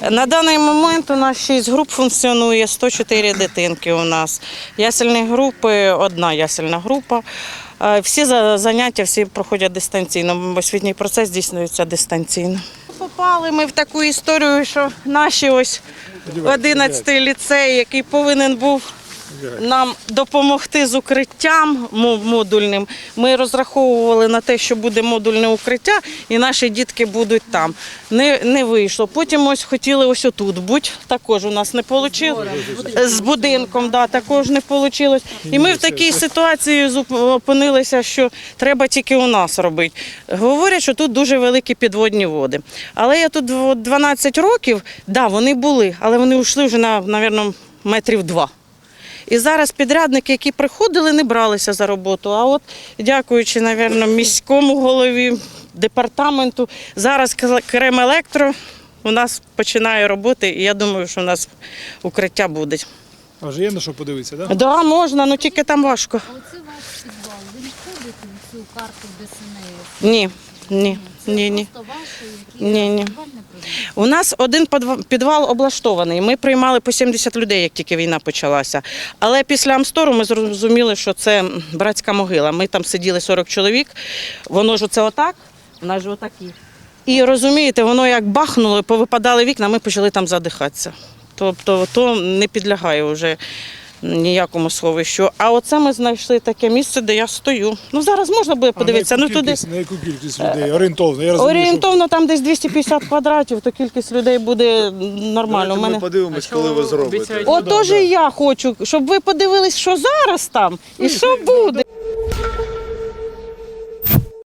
На даний момент у нас 6 груп функціонує, 104 дитинки у нас. Ясельні групи, одна ясельна група. Е, Всі за- заняття всі проходять дистанційно. Освітній процес здійснюється дистанційно. Попали ми в таку історію, що наші ось 11 ліцей, який повинен був нам допомогти з укриттям мо- модульним. Ми розраховували на те, що буде модульне укриття, і наші дітки будуть там. Не, не вийшло. Потім ось хотіли ось отут бути. Також у нас не вийшло. З будинком, да, також не вийшло. І ми в такій ситуації опинилися, що треба тільки у нас робити. Говорять, що тут дуже великі підводні води. Але я тут дв- 12 років, да, вони були, але вони йшли вже на, мабуть, метрів два. І зараз підрядники, які приходили, не бралися за роботу. А от, дякуючи, мабуть, міському голові, департаменту, зараз Кремелектро у нас починає роботи, і я думаю, що у нас укриття буде. А вже є на що подивитися, так? Да? Да, можна, але тільки там важко. А оце ваш підвал. Він входить в цю карту ДСНС? Ні, ні, ні, ні. Просто ваш, який Ні, ні. У нас один підвал облаштований. Ми приймали по 70 людей, як тільки війна почалася. Але після Амстору ми зрозуміли, що це братська могила. Ми там сиділи 40 чоловік. Воно ж оце отак, нас ж отакі. І розумієте, воно як бахнуло, повипадали вікна, ми почали там задихатися. Тобто то не підлягає вже ніякому сховищу. А оце ми знайшли таке місце, де я стою. Ну зараз можна буде подивитися. А на Ну яку туди на яку кількість людей? Орієнтовно. Я розумію, орієнтовно там десь 250 квадратів, то кількість людей буде нормально. У Давайте мене ми подивимось, коли ви зробите. Отож і я хочу, щоб ви подивились, що зараз там і що буде.